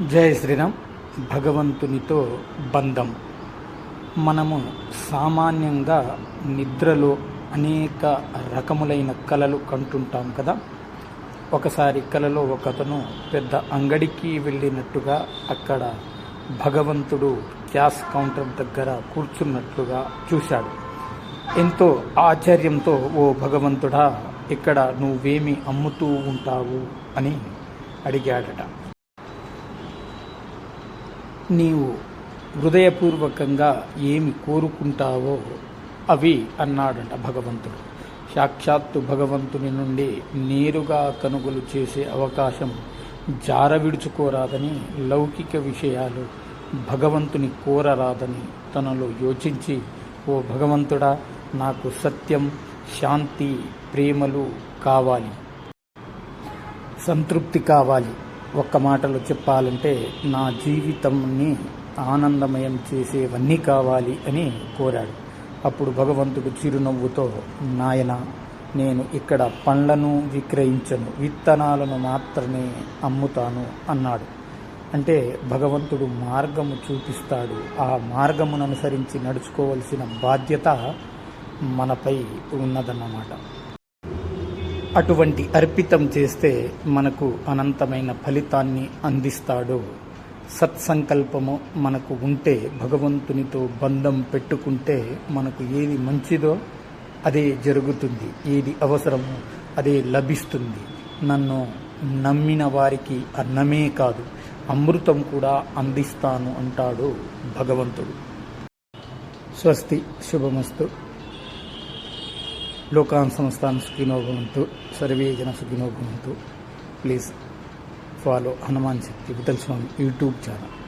జయ శ్రీరామ్. భగవంతునితో బంధం. మనము సామాన్యంగా నిద్రలో అనేక రకములైన కలలు కంటుంటాం కదా. ఒకసారి కలలో ఒకతను పెద్ద అంగడికి వెళ్ళినట్టుగా అక్కడ భగవంతుడు క్యాష్ కౌంటర్ దగ్గర కూర్చున్నట్లుగా చూశాడు. ఎంతో ఆశ్చర్యంతో ఓ భగవంతుడా ఇక్కడ నువ్వేమి అమ్ముతూ ఉంటావు? అని అడిగాడట. నీవు హృదయపూర్వకంగా ఏమి కోరుకుంటావో అవి అన్నాడంట భగవంతుడు. సాక్షాత్తు భగవంతుని నుండి నేరుగా కనుగొలు చేసే అవకాశం జార విడుచుకోరాదని లౌకిక విషయాలు భగవంతుని కోరరాదని తనలో యోచించి ఓ భగవంతుడా నాకు సత్యం శాంతి ప్రేమలు కావాలి. సంతృప్తి కావాలి. ఒక్క మాటలో చెప్పాలంటే నా జీవితంని ఆనందమయం చేసేవన్నీ కావాలి అని కోరాడు. అప్పుడు భగవంతుడు చిరునవ్వుతో నాయన నేను ఇక్కడ పండ్లను విక్రయించను విత్తనాలను మాత్రమే అమ్ముతాను అన్నాడు. అంటే భగవంతుడు మార్గము చూపిస్తాడు. ఆ మార్గమును అనుసరించి నడుచుకోవలసిన బాధ్యత మనపై ఉన్నదన్నమాట. అటువంటి అర్పితం చేస్తే మనకు అనంతమైన ఫలితాన్ని అందిస్తాడు. సత్సంకల్పము మనకు ఉంటే భగవంతునితో బంధం పెట్టుకుంటే మనకు ఏది మంచిదో అదే జరుగుతుంది. ఏది అవసరమో అదే లభిస్తుంది. నన్ను నమ్మిన వారికి అన్నమే కాదు అమృతం కూడా అందిస్తాను అంటాడు భగవంతుడు. స్వస్తి శుభమస్తు. లోకాన్ సంస్థాన్ సుఖినో భవంతు సర్వే జన సుఖినో భవంతు. Please follow Hanuman Shakti Vitthal Swami YouTube channel